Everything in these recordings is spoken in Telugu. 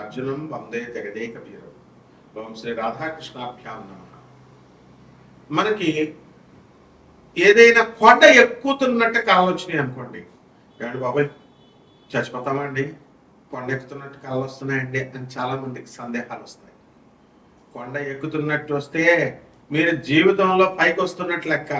అర్జునం వందే జగదేక వీరం ఓం శ్రీ రాధాకృష్ణాభ్యాం నమ. మనకి ఏదైనా కొండ ఎక్కుతున్నట్టు కళలు అనుకోండి. ఏమండి బాబాయ్ చచ్చిపోతామండి. కొండ ఎక్కుతున్నట్టు కాలు వస్తున్నాయండి అని చాలా మందికి సందేహాలు వస్తాయి. కొండ ఎక్కుతున్నట్టు వస్తే మీరు జీవితంలో పైకి వస్తున్నట్టు లెక్క.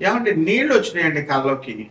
ఏమంటే నీళ్ళు వచ్చినాయండి కాళ్ళలోకి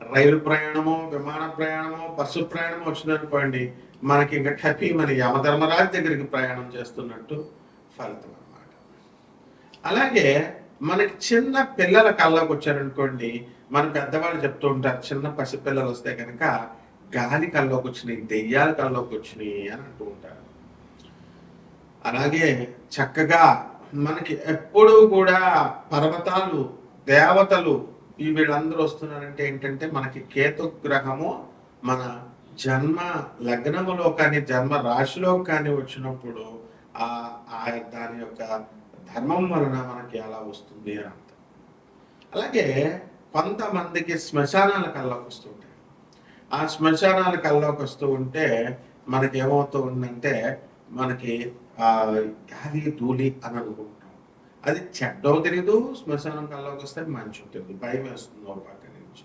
రైలు ప్రయాణము విమాన ప్రయాణము బస్సు ప్రయాణము వచ్చిందనుకోండి మనకి ఇంకా టపి మన యమధర్మరాజు దగ్గరికి ప్రయాణం చేస్తున్నట్టు ఫలితం అన్నమాట. అలాగే మనకి చిన్న పిల్లల కళ్ళకు వచ్చారనుకోండి మన పెద్దవాళ్ళు చెప్తూ ఉంటారు చిన్న పసిపిల్లలు వస్తే కనుక గాలి కల్లోకి వచ్చినాయి దెయ్యాల కళ్ళలోకి వచ్చినాయి అని అంటూ ఉంటారు. అలాగే చక్కగా మనకి ఎప్పుడూ కూడా పర్వతాలు దేవతలు ఈ వీళ్ళందరూ వస్తున్నారంటే ఏంటంటే మనకి కేతు గ్రహము మన జన్మ లగ్నములో కానీ జన్మ రాశిలో కానీ వచ్చినప్పుడు ఆ ఆ దాని యొక్క ధర్మం వలన మనకి అలా వస్తుంది అని అర్థం. అలాగే కొంతమందికి శ్మశానాల కల్లోకి వస్తుంటాయి ఆ శ్మశానాల కల్లోకి వస్తూ ఉంటే మనకి ఏమవుతూ ఉందంటే మనకి ఆ గాలి ధూళి అని అనుకుంటాం. అది చెడ్డో తెలియదు శ్మశానం కల్లోకి వస్తే మంచి తెలియదు భయం వేస్తుంది ఒక పక్క నుంచి.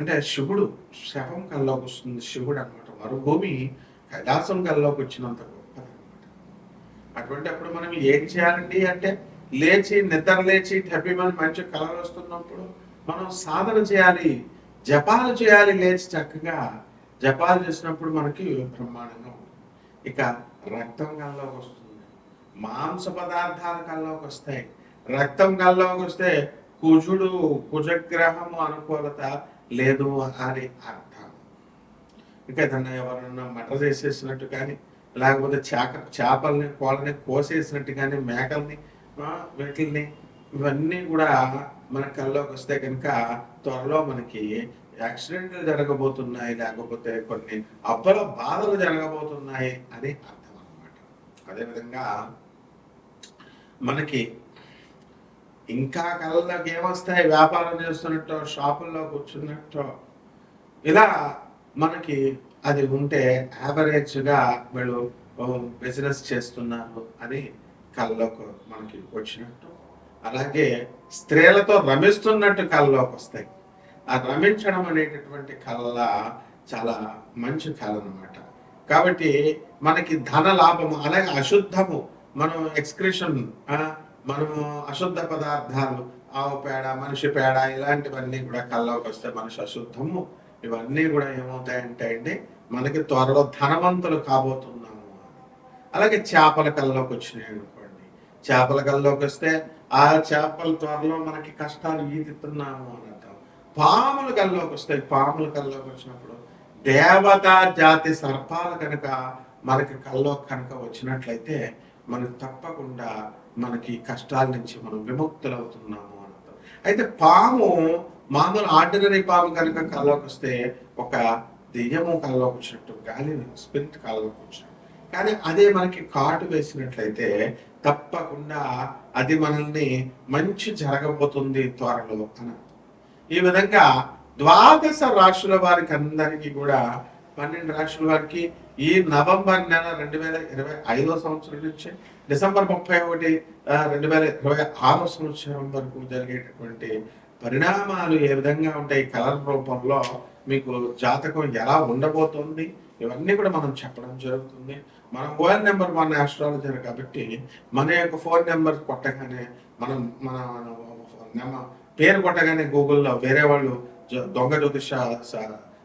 అంటే శివుడు శవం కల్లోకి వస్తుంది శివుడు అనమాట మరుభూమి కైలాసం కల్లోకి వచ్చినంత గొప్పది అనమాట అటువంటి అప్పుడు మనం ఏం చేయాలండి అంటే లేచి నిద్ర లేచి టెబ్బిమని మంచి కలర్ వస్తున్నప్పుడు మనం సాధన చేయాలి జపాలు చేయాలి లేచి చక్కగా. జపాలు చేసినప్పుడు మనకి బ్రహ్మాండంగా ఉంటుంది. ఇక రక్తం కల్లోకి వస్తుంది. మాంస పదార్థాలు కల్లోకి వస్తాయి రక్తం కల్లోకి వస్తే కుజుడు కుజగ్రహము అనుకూలత లేదు అని అర్థం. ఇంకా ఏదన్నా ఎవరన్నా మటర్ చేసేసినట్టు కానీ లేకపోతే చేక చేపల్ని కోళ్ళని కోసేసినట్టు కానీ మేకల్ని వీటిల్ని ఇవన్నీ కూడా మన కల్లోకి వస్తే కనుక త్వరలో మనకి యాక్సిడెంట్లు జరగబోతున్నాయి లేకపోతే కొన్ని అప్పల బాధలు జరగబోతున్నాయి అని అర్థం అన్నమాట అదేవిధంగా మనకి ఇంకా కళ్ళలోకి ఏమొస్తాయి? వ్యాపారం చేస్తున్నట్టు షాపుల్లో కూర్చున్నట్టు ఇలా మనకి అది ఉంటే యావరేజ్గా వీళ్ళు బిజినెస్ చేస్తున్నారు అని కళ్ళలోకి మనకి వచ్చినట్టు. అలాగే స్త్రీలతో రమిస్తున్నట్టు కళ్ళలోకి వస్తాయి. ఆ రమించడం అనేటటువంటి కళ చాలా మంచి కళ అనమాట కాబట్టి మనకి ధన లాభము అలాగే అశుద్ధము మనం ఎక్స్క్రిషన్ మనము అశుద్ధ పదార్థాలు ఆవు పేడ మనిషి పేడ ఇలాంటివన్నీ కూడా కళ్ళలోకి వస్తే మనిషి అశుద్ధము. ఇవన్నీ కూడా ఏమవుతాయంటే అండి మనకి త్వరలో ధనవంతులు కాబోతున్నాము అలాగే చేపల కళ్ళలోకి వచ్చినాయి అనుకోండి. చేపల కల్లోకి వస్తే ఆ చేపల త్వరలో మనకి కష్టాలు ఈదుతున్నాము అని అర్థం. పాముల కల్లోకి వస్తాయి పాముల కల్లోకి వచ్చినప్పుడు దేవతా జాతి సర్పాలు కనుక మనకి కళ్ళలోకి కనుక వచ్చినట్లయితే మనం తప్పకుండా మనకి కష్టాల నుంచి మనం విముక్తులవుతున్నాము అని అర్థం. అయితే పాము మామూలు ఆర్డినరీ పాము కనుక కళ్ళలోకి వస్తే ఒక దెయ్యము కళ్ళలోకి వచ్చినట్టు గాలి స్పిరిట్ కళ్ళలోకి వచ్చినట్టు. కానీ అదే మనకి కాటు వేసినట్లయితే తప్పకుండా అది మనల్ని మంచి జరగబోతుంది త్వరలో అని ఈ విధంగా ద్వాదశ రాశుల వారికి అందరికీ కూడా పన్నెండు రాశుల వారికి ఈ నవంబర్ నెల రెండు వేల ఇరవై ఐదో సంవత్సరం నుంచి డిసెంబర్ ముప్పై ఒకటి రెండు వేల ఇరవై ఆరో సంవత్సరం వరకు జరిగేటటువంటి పరిణామాలు ఏ విధంగా ఉంటాయి కలర్ రూపంలో మీకు జాతకం ఎలా ఉండబోతుంది ఇవన్నీ కూడా మనం చెప్పడం జరుగుతుంది మన ఫోన్ నెంబర్ మన ఆస్ట్రాలజర్ కాబట్టి మన యొక్క ఫోన్ నెంబర్ కొట్టగానే మనం మన పేరు కొట్టగానే గూగుల్లో వేరే వాళ్ళు దొంగ జ్యోతిష స-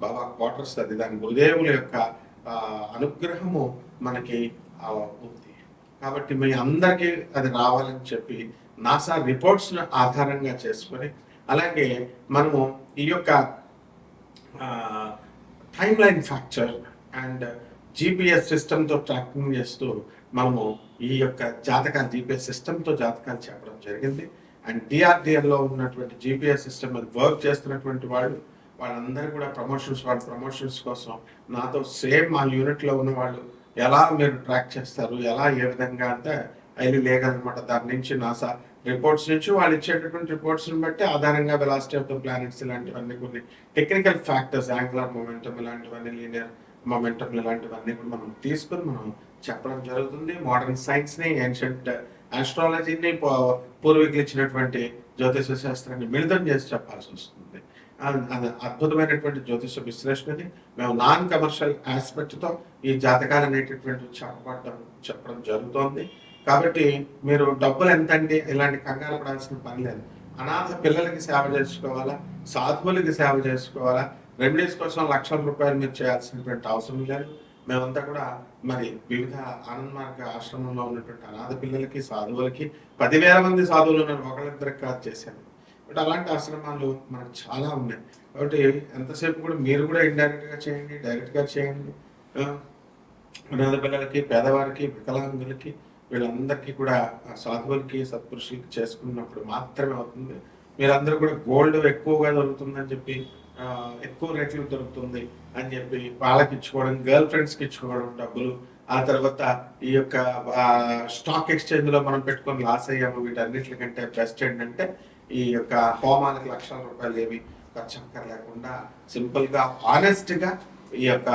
బాబా క్వార్టర్స్ అది దాని గురుదేవుల యొక్క అనుగ్రహము మనకి ఉంది. కాబట్టి మీ అందరికీ అది రావాలని చెప్పి నాసా రిపోర్ట్స్ ఆధారంగా చేసుకొని అలాగే మనము ఈ యొక్క time line factor and GPS సిస్టమ్తో ట్రాకింగ్ చేస్తూ మనము ఈ యొక్క జాతకాలు జీపీఎస్ సిస్టమ్తో జాతకాలు చెప్పడం జరిగింది. అండ్ డిఆర్డిఎల్లో ఉన్నటువంటి జీపీఎస్ సిస్టమ్ అది వర్క్ చేస్తున్నటువంటి వాళ్ళు వాళ్ళందరూ కూడా ప్రమోషన్స్ వాళ్ళ ప్రమోషన్స్ కోసం నాతో సేమ్ మా యూనిట్లో ఉన్న వాళ్ళు ఎలా మీరు ట్రాక్ చేస్తారు ఎలా ఏ విధంగా అంటే ఐదు లేదనమాట దాని నుంచి నాసా రిపోర్ట్స్ నుంచి వాళ్ళు ఇచ్చేటటువంటి రిపోర్ట్స్ని బట్టి ఆధారంగా వెలాసిటీ ఆఫ్ ద ప్లానెట్స్ ఇలాంటివన్నీ కొన్ని టెక్నికల్ ఫ్యాక్టర్స్ యాంగులర్ మొమెంటమ్ ఇలాంటివన్నీ లీనియర్ మొమెంటమ్ ఇలాంటివన్నీ కూడా మనం తీసుకొని మనం చెప్పడం జరుగుతుంది. మోడర్న్ సైన్స్ని ఏన్షియంట్ ఆస్ట్రాలజీని పూర్వీకులు ఇచ్చినటువంటి జ్యోతిష శాస్త్రాన్ని మిళితం చేసి చెప్పాల్సి వస్తుంది. అద్భుతమైనటువంటి జ్యోతిష విశ్లేషణది మేము నాన్ కమర్షియల్ ఆస్పెక్ట్తో ఈ జాతకాలు అనేటటువంటి చెప్పబడడం చెప్పడం జరుగుతోంది. కాబట్టి మీరు డబ్బులు ఎంత అండి ఇలాంటి కంగారు పడాల్సిన పని లేదు. అనాథ పిల్లలకి సేవ చేసుకోవాలా? సాధువులకి సేవ చేసుకోవాలా? రెమెడీస్ కోసం లక్షల రూపాయలు మీరు చేయాల్సినటువంటి అవసరం లేదు. మేమంతా కూడా మరి వివిధ ఆనంద్ మార్గ ఆశ్రమంలో ఉన్నటువంటి అనాథ పిల్లలకి సాధువులకి పదివేల మంది సాధువులు ఉన్నారు. ఒకళ్ళిద్దరికి కాదు చేశాను. బట్ అలాంటి ఆశ్రమాలు మనకు చాలా ఉన్నాయి. కాబట్టి ఎంతసేపు కూడా మీరు కూడా ఇండైరెక్ట్గా చేయండి డైరెక్ట్గా చేయండి. ఆ, అనాథ పిల్లలకి పేదవారికి వికలాంగులకి వీళ్ళందరికీ కూడా సాధువులకి సత్పురుషులకి చేసుకున్నప్పుడు మాత్రమే అవుతుంది. మీరందరూ కూడా గోల్డ్ ఎక్కువగా దొరుకుతుందని చెప్పి ఎక్కువ రేట్లు దొరుకుతుంది అని చెప్పి వాళ్ళకి ఇచ్చుకోవడం గర్ల్ ఫ్రెండ్స్కి ఇచ్చుకోవడం డబ్బులు. ఆ తర్వాత ఈ యొక్క స్టాక్ ఎక్స్చేంజ్లో మనం పెట్టుకొని లాస్ అయ్యాము వీటన్నిటికంటే బెస్ట్ ఏంటంటే ఈ యొక్క హోమానికి లక్షల రూపాయలు ఏమి ఖర్చు అక్కర్లేకుండా సింపుల్గా ఆనెస్ట్గా ఈ యొక్క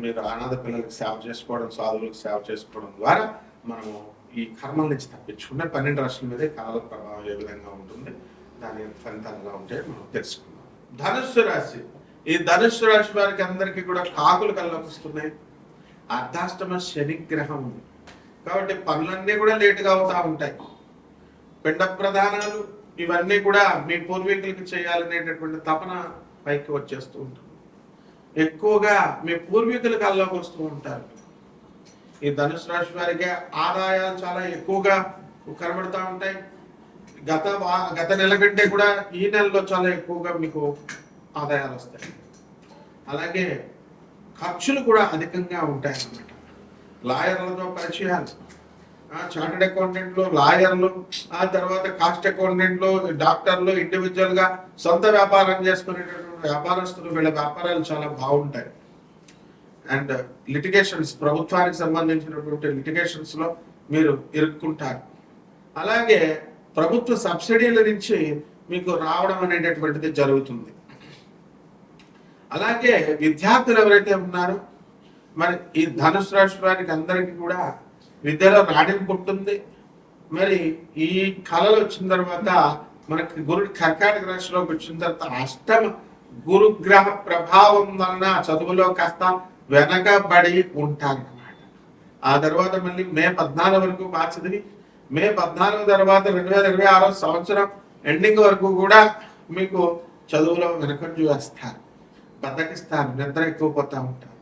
మీరు అనాథ పిల్లలకి సేవ చేసుకోవడం సాధువులకు సేవ చేసుకోవడం ద్వారా మనము ఈ కర్మల నుంచి తప్పించుకుంటే పన్నెండు రాష్ట్రాల మీదే కాల ప్రభావం ఏ విధంగా ఉంటుంది దాని ఫలితాలు ఎలా ఉంటాయో మనం తెలుసుకుందాం. ధనుస్సు రాశి. ఈ ధనుస్సు రాశి వారికి అందరికీ కూడా కాకులు కల్లోపిస్తున్నాయి అర్ధాష్టమ శనిగ్రహం ఉంది. కాబట్టి పనులన్నీ కూడా లేటుగా అవుతూ ఉంటాయి. పిండ ప్రధానాలు ఇవన్నీ కూడా మీ పూర్వీకులకి చేయాలనేటటువంటి తపన పైకి వచ్చేస్తూ ఉంటుంది. ఎక్కువగా మీ పూర్వీకుల కల్లోకి వస్తూ ఉంటారు. ఈ ధనుసు రాశి వారికి ఆదాయాలు చాలా ఎక్కువగా కనబడుతూ ఉంటాయి. గత గత నెల కంటే కూడా ఈ నెలలో చాలా ఎక్కువగా మీకు ఆదాయాలు వస్తాయి. అలాగే ఖర్చులు కూడా అధికంగా ఉంటాయి అన్నమాట లాయర్లతో పరిచయాలు చార్టెడ్ అకౌంటెంట్లు లాయర్లు ఆ తర్వాత కాస్ట్ అకౌంటెంట్లు డాక్టర్లు ఇండివిజువల్గా సొంత వ్యాపారం చేసుకునేటటువంటి వ్యాపారస్తులు వీళ్ళ వ్యాపారాలు చాలా బాగుంటాయి. అండ్ లిటిగేషన్స్ ప్రభుత్వానికి సంబంధించినటువంటి లిటిగేషన్స్లో మీరు ఇరుక్కుంటారు. అలాగే ప్రభుత్వ సబ్సిడీల నుంచి మీకు రావడం అనేటటువంటిది జరుగుతుంది. అలాగే విద్యార్థులు ఎవరైతే ఉన్నారో మరి ఈ ధనుసు రాశి వారికి అందరికీ కూడా విద్యలో రాణింపు పుట్టింది మరి ఈ కళలు వచ్చిన తర్వాత మనకి గురుడు కర్కాటక రాశిలోకి వచ్చిన తర్వాత అష్టమ గురుగ్రహ ప్రభావం వలన చదువులో కాస్త వెనకబడి ఉంటారన్నమాట ఆ తర్వాత మళ్ళీ మే పద్నాలుగు వరకు బాగా మే పద్నాలుగు తర్వాత రెండు వేల ఇరవై ఆరో సంవత్సరం ఎండింగ్ వరకు కూడా మీకు చదువులో వెనకంజు వేస్తారు. బతకిస్తారు నిద్ర ఎక్కువ పోతూ ఉంటారు.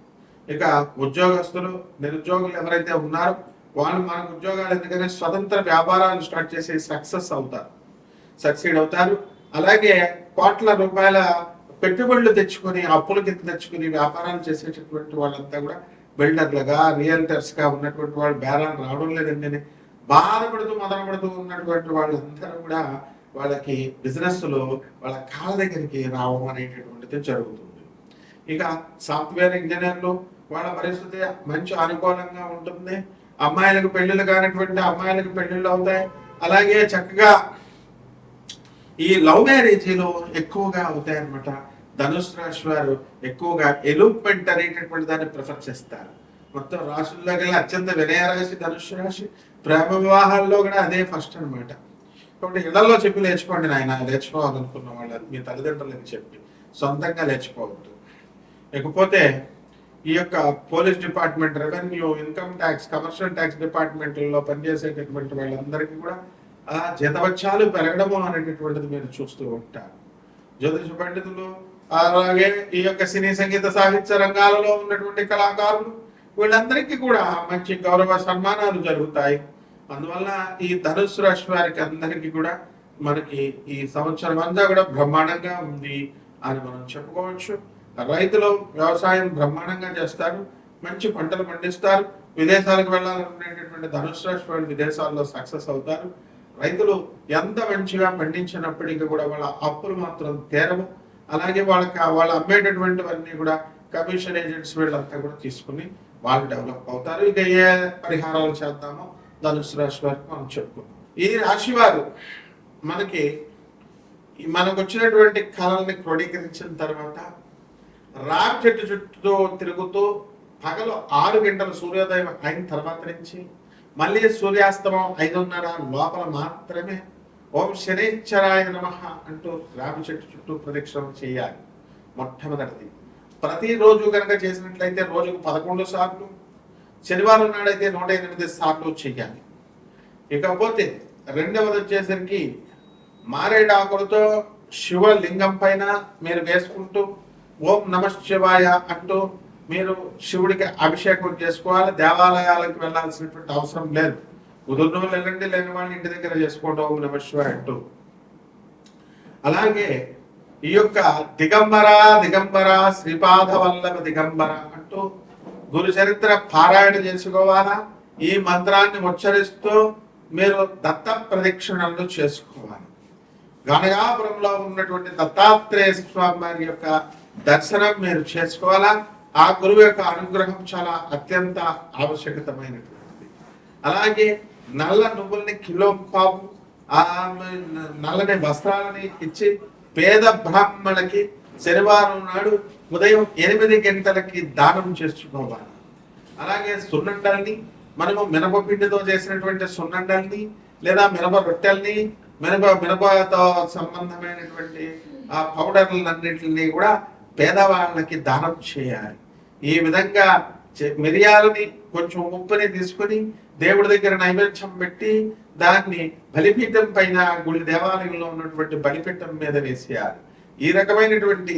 ఇక ఉద్యోగస్తులు నిరుద్యోగులు ఎవరైతే ఉన్నారో వాళ్ళు మనకు ఉద్యోగాలు ఎందుకంటే స్వతంత్ర వ్యాపారాలు స్టార్ట్ చేసి సక్సెస్ అవుతారు. సక్సీడ్ అవుతారు. అలాగే కోట్ల రూపాయల పెట్టుబడులు తెచ్చుకొని అప్పుల కింద తెచ్చుకొని వ్యాపారాలు చేసేటటువంటి వాళ్ళంతా కూడా బిల్డర్లుగా రియల్టర్స్గా ఉన్నటువంటి వాళ్ళు బేరాలు రావడం లేదండి. అని బాధపడుతూ మదనపడుతూ ఉన్నటువంటి వాళ్ళందరూ కూడా వాళ్ళకి బిజినెస్లో వాళ్ళ కాళ్ళ దగ్గరికి రావడం అనేటటువంటిది జరుగుతుంది. ఇక సాఫ్ట్వేర్ ఇంజనీర్లు వాళ్ళ పరిస్థితి మంచి అనుకూలంగా ఉంటుంది. అమ్మాయిలకు పెళ్ళిళ్ళు కానటువంటి అమ్మాయిలకు పెళ్ళిళ్ళు అవుతాయి. అలాగే చక్కగా ఈ లవ్ మ్యారేజీలు ఎక్కువగా అవుతాయి అనమాట ధనుసు రాశి వారు ఎక్కువగా ఎలూప్మెంట్ అనేటటువంటి దాన్ని ప్రిఫర్ చేస్తారు. మొత్తం రాశుల్లో గల అత్యంత వినయ రాశి ధనుసు రాశి ప్రేమ వివాహాల్లో కూడా అదే ఫస్ట్ అన్నమాట. కాబట్టి ఇళ్ళలో చెప్పి లేచిపోండి నాయన లేచిపోవాలనుకున్న వాళ్ళు మీ తల్లిదండ్రులకు చెప్పి సొంతంగా లేచిపోవద్దు. లేకపోతే ఈ యొక్క police department revenue income tax commercial tax డిపార్ట్మెంట్లో పనిచేసేటటువంటి వాళ్ళందరికీ కూడా ఆ జీతవత్యాలు పెరగడము అనేటటువంటిది మీరు చూస్తూ ఉంటారు. జ్యోతిష పండితులు అలాగే ఈ యొక్క సినీ సంగీత సాహిత్య రంగాలలో ఉన్నటువంటి కళాకారులు వీళ్ళందరికీ కూడా మంచి గౌరవ సన్మానాలు జరుగుతాయి. అందువల్ల ఈ ధనుసు రాశి వారికి అందరికీ కూడా మనకి ఈ సంవత్సరం అంతా కూడా బ్రహ్మాండంగా ఉంది అని మనం చెప్పుకోవచ్చు. రైతులు వ్యవసాయం బ్రహ్మాండంగా చేస్తారు మంచి పంటలు పండిస్తారు విదేశాలకు వెళ్ళాలనుకునేటటువంటి ధనుసు రాశి విదేశాల్లో సక్సెస్ అవుతారు. రైతులు ఎంత మంచిగా పండించినప్పటికీ కూడా వాళ్ళ అప్పులు మాత్రం తీరము అలాగే వాళ్ళకి వాళ్ళు అమ్మేటటువంటివన్నీ కూడా కమిషన్ ఏజెంట్స్ వీళ్ళంతా కూడా తీసుకుని వాళ్ళు డెవలప్ అవుతారు. ఇక ఏ పరిహారాలు చేద్దామో ధనుసు రాశి వారికి మనం చెప్పుకుందాం. ఈ రాశి వారు మనకి మనకు వచ్చినటువంటి కళల్ని క్రోడీకరించిన తర్వాత రావి చెట్టు చుట్టూ తిరుగుతూ పగలు ఆరు గంటల సూర్యోదయం అయిన తర్వాత నుంచి మళ్ళీ సూర్యాస్తమం ఐదున్నర లోపల మాత్రమే. ఓం శనేశ్వరాయ నమ అంటూ రావి చెట్టు చుట్టూ ప్రదక్షిణం చేయాలి మొట్టమొదటిది. ప్రతిరోజు కనుక చేసినట్లయితే రోజుకు పదకొండు సార్లు శనివారం నాడైతే నూట ఎనిమిది సార్లు చేయాలి. ఇకపోతే రెండవది వచ్చేసరికి మారేడాకులతో శివలింగం పైన మీరు వేసుకుంటూ ఓం నమ శివాయ అంటూ మీరు శివుడికి అభిషేకం చేసుకోవాలి దేవాలయాలకు వెళ్ళాల్సినటువంటి అవసరం లేదు. కుదురున వెళ్ళండి లేని వాళ్ళని ఇంటి దగ్గర చేసుకోవడం ఓం నమ శివాయ అంటూ. అలాగే ఈ యొక్క దిగంబర దిగంబర శ్రీపాద వల్లభ దిగంబర అంటూ గురు చరిత్ర పారాయణ చేసుకోవాలా? ఈ మంత్రాన్ని ఉచ్చరిస్తూ మీరు దత్త ప్రదక్షిణలు చేసుకోవాలి. గణగాపురంలో ఉన్నటువంటి దత్తాత్రేయ స్వామి వారి యొక్క దర్శనం మీరు చేసుకోవాలా? ఆ గురువు యొక్క అనుగ్రహం చాలా అత్యంత ఆవశ్యకతమైనటువంటిది. అలాగే నల్ల నువ్వుల్ని కిలో పాపు ఆ నల్లని వస్త్రాలని ఇచ్చి పేద బ్రాహ్మణులకి శనివారం నాడు ఉదయం ఎనిమిది గంటలకి దానం చేసుకోవాలి? అలాగే సున్నండల్ని మనము మినపపిండితో చేసినటువంటి సున్నండల్ని లేదా మినప రొట్టెల్ని మినప మినపతో సంబంధమైనటువంటి ఆ పౌడర్లన్నింటినీ కూడా పేదవాళ్ళకి దానం చేయాలి. ఈ విధంగా మిరియాలని కొంచెం ఉప్పుని తీసుకొని దేవుడి దగ్గర నైవేద్యం పెట్టి దాన్ని బలిపీఠం పైన గుడి దేవాలయంలో ఉన్నటువంటి బలిపీఠం మీద వేసేయాలి. ఈ రకమైనటువంటి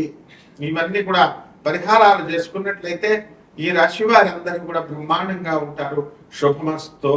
ఇవన్నీ కూడా పరిహారాలు చేసుకున్నట్లయితే ఈ రాశి వారందరూ కూడా బ్రహ్మాండంగా ఉంటారు. శుభమస్తో.